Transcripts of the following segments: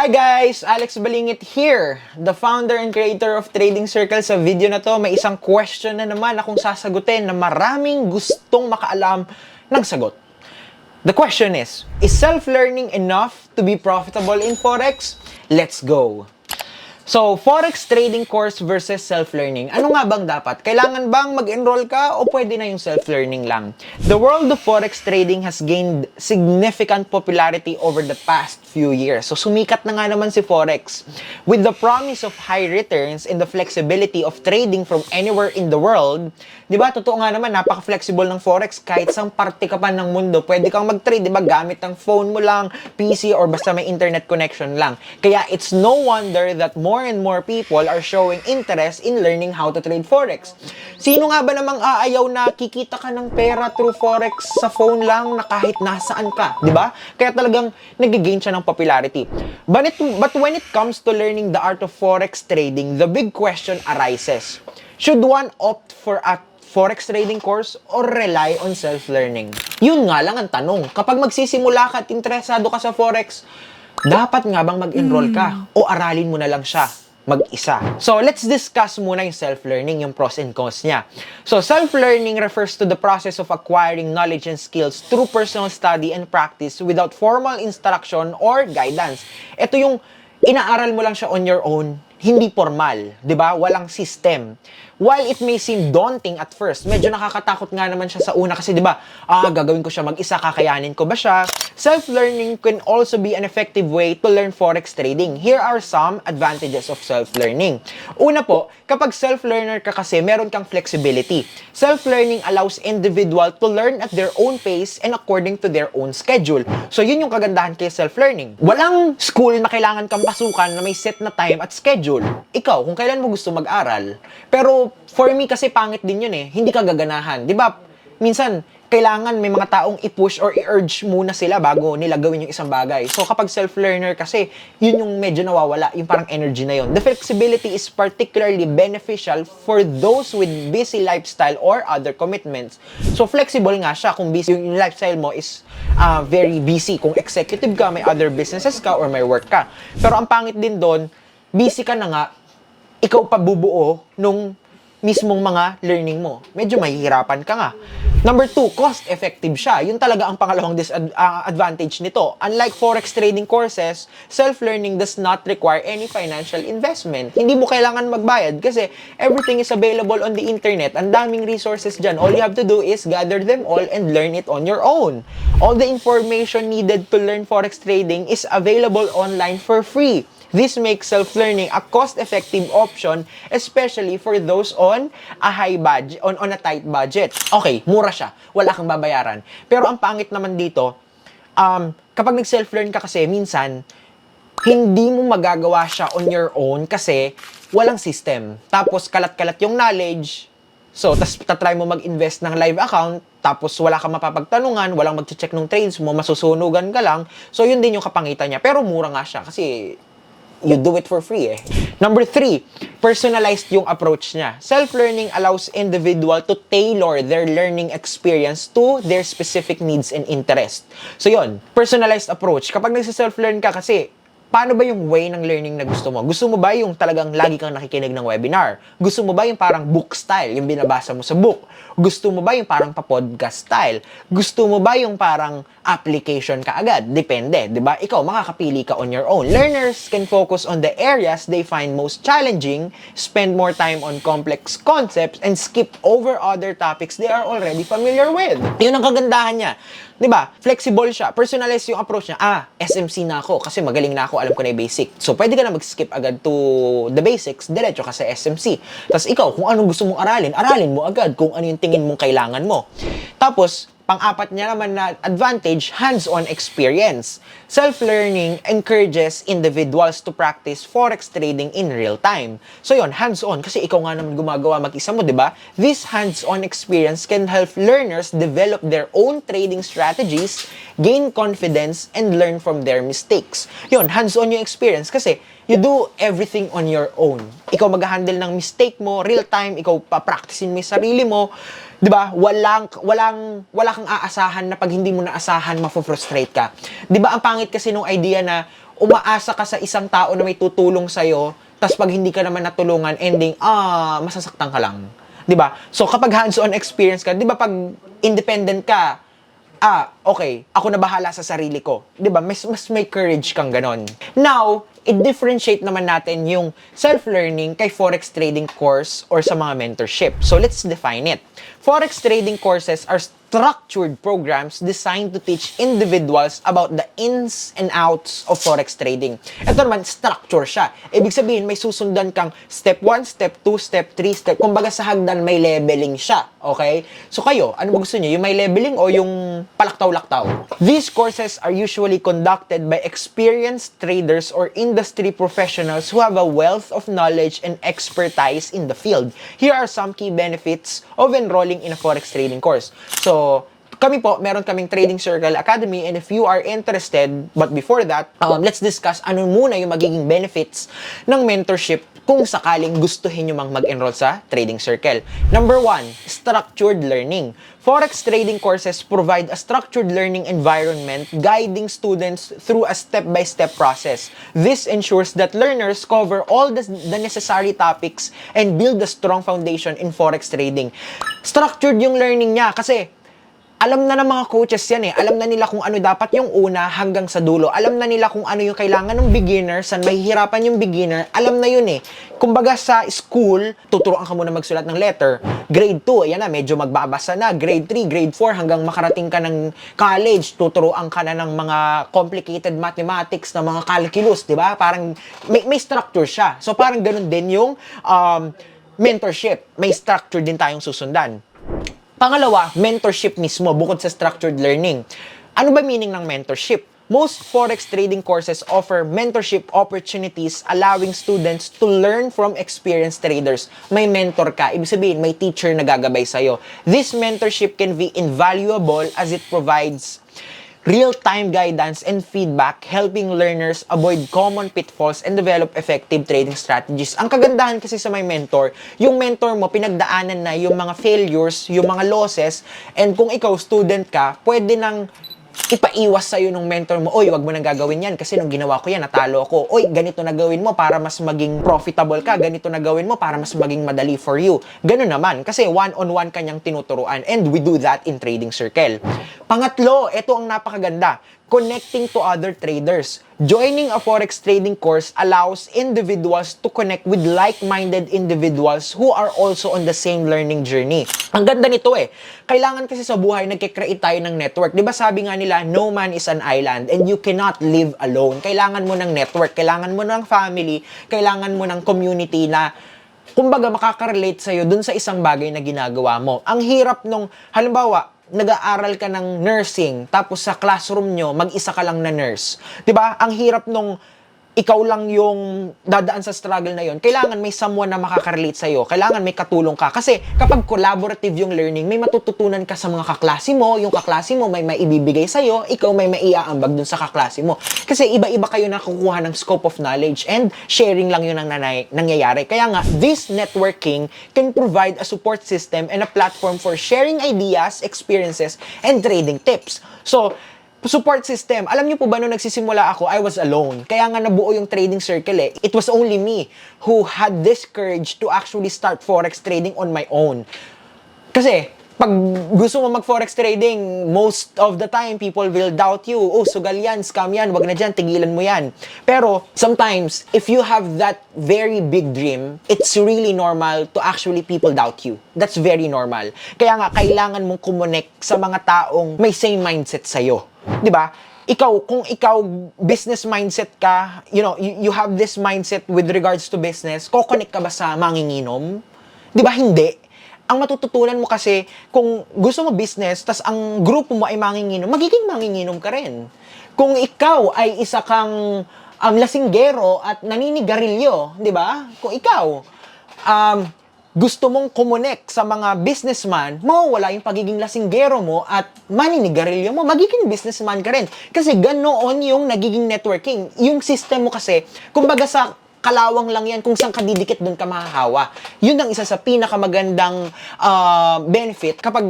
Hi guys! Alex Balingit here, the founder and creator of Trading Circle. Sa video na to, may isang question na naman akong sasagutin na maraming gustong makaalam ng sagot. The question is, is self-learning enough to be profitable in Forex? Let's go! So, Forex trading course versus self-learning. Ano nga bang dapat? Kailangan bang mag-enroll ka o pwede na yung self-learning lang? The world of Forex trading has gained significant popularity over the past few years. So, sumikat na nga naman si Forex. With the promise of high returns and the flexibility of trading from anywhere in the world, di ba, totoo nga naman, napaka-flexible ng Forex. Kahit sang parte ka pa ng mundo, pwede kang mag-trade, di ba, gamit ng phone mo lang, PC, or basta may internet connection lang. Kaya, it's no wonder that more and more people are showing interest in learning how to trade Forex. Sino nga ba namang aayaw na kikita ka ng pera through Forex sa phone lang na kahit nasaan ka, di ba? Kaya talagang nag-gain siya ng popularity. But, it, but when it comes to learning the art of Forex trading, the big question arises. Should one opt for a Forex trading course or rely on self-learning? Yun nga lang ang tanong. Kapag magsisimula ka at interesado ka sa Forex, dapat nga bang mag-enroll ka o aralin mo na lang siya mag-isa. So, let's discuss muna yung self-learning, yung pros and cons niya. So, self-learning refers to the process of acquiring knowledge and skills through personal study and practice without formal instruction or guidance. Ito yung inaaral mo lang siya on your own, hindi formal, 'di ba? Walang system. While it may seem daunting at first, medyo nakakatakot nga naman siya sa una kasi 'di ba? Ah, gagawin ko siya mag-isa, kakayanin ko ba siya? Self-learning can also be an effective way to learn forex trading. Here are some advantages of self-learning. Una po, kapag self-learner ka kasi, meron kang flexibility. Self-learning allows individual to learn at their own pace and according to their own schedule. So yun yung kagandahan kay self-learning. Walang school na kailangan kang pasukan na may set na time at schedule. Ikaw, kung kailan mo gusto mag-aral. Pero for me kasi pangit din yun eh. Hindi ka gaganahan. Di ba? Minsan, kailangan may mga taong i-push or i-urge muna sila bago nila gawin yung isang bagay. So kapag self-learner kasi, yun yung medyo nawawala, yung parang energy na yun. The flexibility is particularly beneficial for those with busy lifestyle or other commitments. So flexible nga siya kung busy yung lifestyle mo is uh, very busy. Kung executive ka, may other businesses ka or may work ka. Pero ang pangit din doon, busy ka na nga, ikaw pa bubuo nung mismong mga learning mo. Medyo mahihirapan ka nga. Number two, cost-effective siya. Yun talaga ang pangalawang disadvantage nito. Unlike forex trading courses, self-learning does not require any financial investment. Hindi mo kailangan magbayad kasi everything is available on the internet. Ang daming resources dyan. All you have to do is gather them all and learn it on your own. All the information needed to learn forex trading is available online for free. This makes self-learning a cost-effective option, especially for those on a high budget, on, on a tight budget. Okay, mura siya. Wala kang babayaran. Pero ang pangit naman dito, um, kapag nag-self-learn ka kasi, minsan, hindi mo magagawa siya on your own kasi walang system. Tapos, kalat-kalat yung knowledge. So, tas tatry mo mag-invest ng live account, tapos wala kang mapapagtanungan, walang mag-check ng trades mo, masusunugan ka lang. So, yun din yung kapangitan niya. Pero mura nga siya kasi you do it for free eh. Number three, personalized yung approach niya. Self-learning allows individual to tailor their learning experience to their specific needs and interest. So yon, personalized approach. Kapag nagsi-self-learn ka kasi, paano ba yung way ng learning na gusto mo? Gusto mo ba yung talagang lagi kang nakikinig ng webinar? Gusto mo ba yung parang book style, yung binabasa mo sa book? Gusto mo ba yung parang pa-podcast style? Gusto mo ba yung parang application ka agad? Depende, di ba? Ikaw, makakapili ka on your own. Learners can focus on the areas they find most challenging, spend more time on complex concepts, and skip over other topics they are already familiar with. Yun ang kagandahan niya. Di ba? Flexible siya. Personalized yung approach niya. Ah, SMC na ako kasi magaling na ako, alam ko na yung basic. So, pwede ka na mag-skip agad to the basics, diretso ka sa SMC. Tapos ikaw, kung anong gusto mong aralin, aralin mo agad kung ano yung tingin mong kailangan mo. Tapos, pang-apat niya naman na advantage, hands-on experience. Self-learning encourages individuals to practice forex trading in real time. So yon, hands-on kasi ikaw nga naman gumagawa mag-isa mo, 'di ba? This hands-on experience can help learners develop their own trading strategies, gain confidence and learn from their mistakes. Yon, hands-on yung experience kasi you do everything on your own. Ikaw mag-handle ng mistake mo, real time, ikaw pa-practicein mo yung sarili mo, 'Di ba? Walang walang wala kang aasahan na pag hindi mo naasahan, mafo-frustrate ka. 'Di ba? Ang pangit kasi nung idea na umaasa ka sa isang tao na may tutulong sa tas pag hindi ka naman natulungan, ending ah, masasaktan ka lang. 'Di ba? So kapag hands-on experience ka, 'di ba pag independent ka, ah, okay, ako na bahala sa sarili ko. 'Di ba? Mas mas may courage kang ganon. Now, i-differentiate naman natin yung self-learning kay forex trading course or sa mga mentorship. So let's define it. Forex trading courses are structured programs designed to teach individuals about the ins and outs of forex trading. Ito naman, structure siya. Ibig sabihin, may susundan kang step 1, step 2, step 3, step... Kumbaga sa hagdan, may leveling siya. Okay? So kayo, ano ba gusto niyo? Yung may leveling o yung palaktaw-laktaw? These courses are usually conducted by experienced traders or industry professionals who have a wealth of knowledge and expertise in the field. Here are some key benefits of enrolling in a forex trading course. So, kami po, meron kaming Trading Circle Academy and if you are interested, but before that, um, let's discuss ano muna yung magiging benefits ng mentorship kung sakaling gustuhin nyo mang mag-enroll sa Trading Circle. Number one, structured learning. Forex trading courses provide a structured learning environment guiding students through a step-by-step process. This ensures that learners cover all the, the necessary topics and build a strong foundation in Forex trading. Structured yung learning niya kasi alam na ng mga coaches yan eh. Alam na nila kung ano dapat yung una hanggang sa dulo. Alam na nila kung ano yung kailangan ng beginner, saan mahihirapan yung beginner. Alam na yun eh. Kumbaga sa school, tuturuan ka muna magsulat ng letter. Grade 2, ayan na, medyo magbabasa na. Grade 3, grade 4, hanggang makarating ka ng college, tuturuan ka na ng mga complicated mathematics, ng mga calculus, di ba? Parang may, may structure siya. So parang ganun din yung um, mentorship. May structure din tayong susundan. Pangalawa, mentorship mismo bukod sa structured learning. Ano ba meaning ng mentorship? Most forex trading courses offer mentorship opportunities allowing students to learn from experienced traders. May mentor ka, ibig sabihin may teacher na gagabay sa'yo. This mentorship can be invaluable as it provides real-time guidance and feedback helping learners avoid common pitfalls and develop effective trading strategies. Ang kagandahan kasi sa may mentor, yung mentor mo pinagdaanan na yung mga failures, yung mga losses, and kung ikaw student ka, pwede nang ipaiwas sa'yo ng mentor mo, oy, wag mo nang gagawin yan kasi nung ginawa ko yan, natalo ako. Oy, ganito na gawin mo para mas maging profitable ka. Ganito na gawin mo para mas maging madali for you. Ganun naman, kasi one-on-one kanyang tinuturuan and we do that in Trading Circle. Pangatlo, ito ang napakaganda connecting to other traders. Joining a forex trading course allows individuals to connect with like-minded individuals who are also on the same learning journey. Ang ganda nito eh. Kailangan kasi sa buhay nagkikreate tayo ng network. 'Di ba sabi nga nila, no man is an island and you cannot live alone. Kailangan mo ng network, kailangan mo ng family, kailangan mo ng community na kumbaga makaka-relate sa'yo dun sa isang bagay na ginagawa mo. Ang hirap nung, halimbawa, nag-aaral ka ng nursing, tapos sa classroom nyo, mag-isa ka lang na nurse. 'Di ba? Ang hirap nung ikaw lang yung dadaan sa struggle na yon, kailangan may someone na makaka-relate sa'yo. Kailangan may katulong ka. Kasi kapag collaborative yung learning, may matututunan ka sa mga kaklase mo, yung kaklase mo may maibibigay sa'yo, ikaw may maiaambag dun sa kaklase mo. Kasi iba-iba kayo nakukuha ng scope of knowledge and sharing lang yun ang nanay- nangyayari. Kaya nga, this networking can provide a support system and a platform for sharing ideas, experiences, and trading tips. So, support system. Alam niyo po ba nung nagsisimula ako, I was alone. Kaya nga nabuo yung trading circle eh. It was only me who had this courage to actually start forex trading on my own. Kasi pag gusto mo mag-forex trading, most of the time, people will doubt you. Oh, sugal yan, scam yan, wag na dyan, tigilan mo yan. Pero, sometimes, if you have that very big dream, it's really normal to actually people doubt you. That's very normal. Kaya nga, kailangan mong kumonek sa mga taong may same mindset sa'yo. 'Di ba? Ikaw, kung ikaw business mindset ka, you know, you, you have this mindset with regards to business, kokonek ka ba sa manginginom? 'Di ba hindi? ang matututunan mo kasi kung gusto mo business, tas ang grupo mo ay manginginom, magiging manginginom ka rin. Kung ikaw ay isa kang um, lasinggero at naninigarilyo, di ba? Kung ikaw, um, gusto mong kumunek sa mga businessman, mawawala yung pagiging lasinggero mo at maninigarilyo mo, magiging businessman ka rin. Kasi ganoon yung nagiging networking. Yung system mo kasi, kumbaga sa kalawang lang yan. Kung saan ka didikit, doon ka mahahawa. Yun ang isa sa pinakamagandang ah, benefit kapag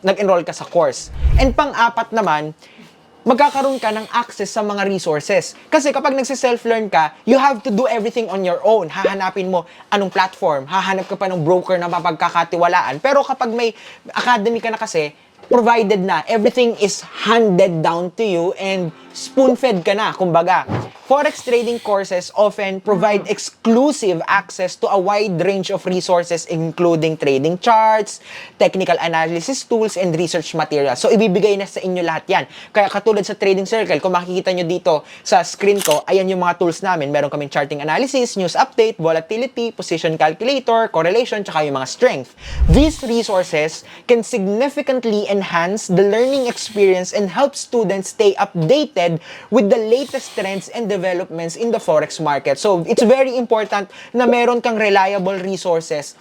nag-enroll ka sa course. And pang-apat naman, magkakaroon ka ng access sa mga resources. Kasi kapag nagsi-self-learn ka, you have to do everything on your own. Hahanapin mo anong platform, hahanap ka pa ng broker na mapagkakatiwalaan. Pero kapag may academy ka na kasi, provided na, everything is handed down to you and spoon-fed ka na, kumbaga. Forex trading courses often provide exclusive access to a wide range of resources including trading charts, technical analysis tools, and research materials. So, ibibigay na sa inyo lahat yan. Kaya katulad sa Trading Circle, kung makikita nyo dito sa screen ko, ayan yung mga tools namin. Meron kaming charting analysis, news update, volatility, position calculator, correlation, tsaka yung mga strength. These resources can significantly enhance the learning experience and help students stay updated with the latest trends and developments in the forex market. So, it's very important na meron kang reliable resources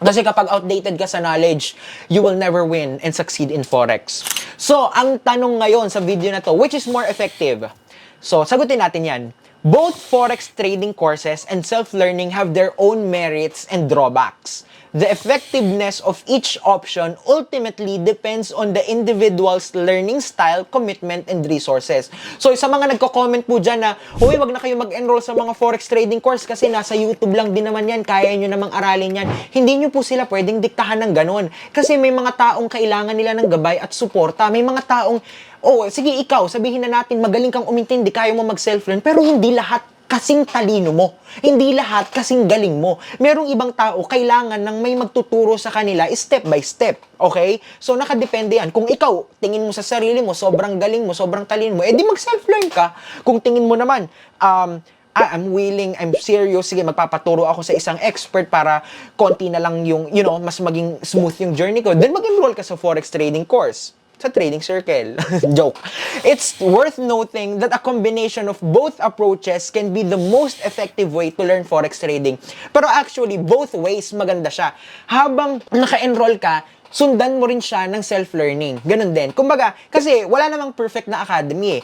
kasi kapag outdated ka sa knowledge, you will never win and succeed in Forex. So, ang tanong ngayon sa video na to, which is more effective? So, sagutin natin yan. Both Forex trading courses and self-learning have their own merits and drawbacks. The effectiveness of each option ultimately depends on the individual's learning style, commitment, and resources. So, sa mga nagko-comment po dyan na, Uy, wag na kayo mag-enroll sa mga forex trading course kasi nasa YouTube lang din naman yan, kaya nyo namang aralin yan. Hindi nyo po sila pwedeng diktahan ng ganun. Kasi may mga taong kailangan nila ng gabay at suporta. May mga taong, oh, sige ikaw, sabihin na natin, magaling kang umintindi, kaya mo mag-self-learn, pero hindi lahat kasing talino mo. Hindi lahat kasing galing mo. Merong ibang tao, kailangan ng may magtuturo sa kanila step by step. Okay? So, nakadepende yan. Kung ikaw, tingin mo sa sarili mo, sobrang galing mo, sobrang talino mo, edi mag-self-learn ka. Kung tingin mo naman, um, ah, I'm willing, I'm serious, sige, magpapaturo ako sa isang expert para konti na lang yung, you know, mas maging smooth yung journey ko, then mag-enroll ka sa Forex trading course sa trading circle. Joke. It's worth noting that a combination of both approaches can be the most effective way to learn forex trading. Pero actually, both ways maganda siya. Habang naka-enroll ka, sundan mo rin siya ng self-learning. Ganun din. Kumbaga, kasi wala namang perfect na academy eh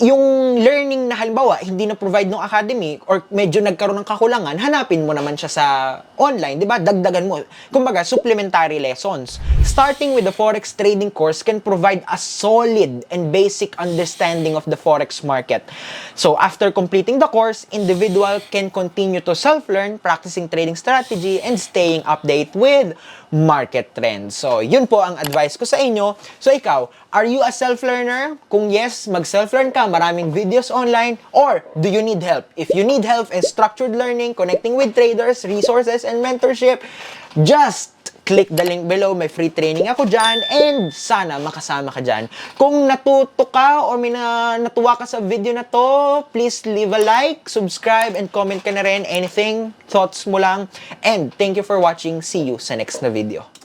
yung learning na halimbawa hindi na provide ng academy or medyo nagkaroon ng kakulangan, hanapin mo naman siya sa online, 'di ba? Dagdagan mo. Kumbaga, supplementary lessons. Starting with the forex trading course can provide a solid and basic understanding of the forex market. So, after completing the course, individual can continue to self-learn, practicing trading strategy and staying update with market trends. So, yun po ang advice ko sa inyo. So, ikaw, are you a self-learner? Kung yes, mag-self-learn ka, maraming videos online, or do you need help? If you need help in structured learning, connecting with traders, resources, and mentorship, just click the link below. May free training ako dyan and sana makasama ka dyan. Kung natuto ka or may na, natuwa ka sa video na to, please leave a like, subscribe, and comment ka na rin anything, thoughts mo lang. And thank you for watching. See you sa next na video.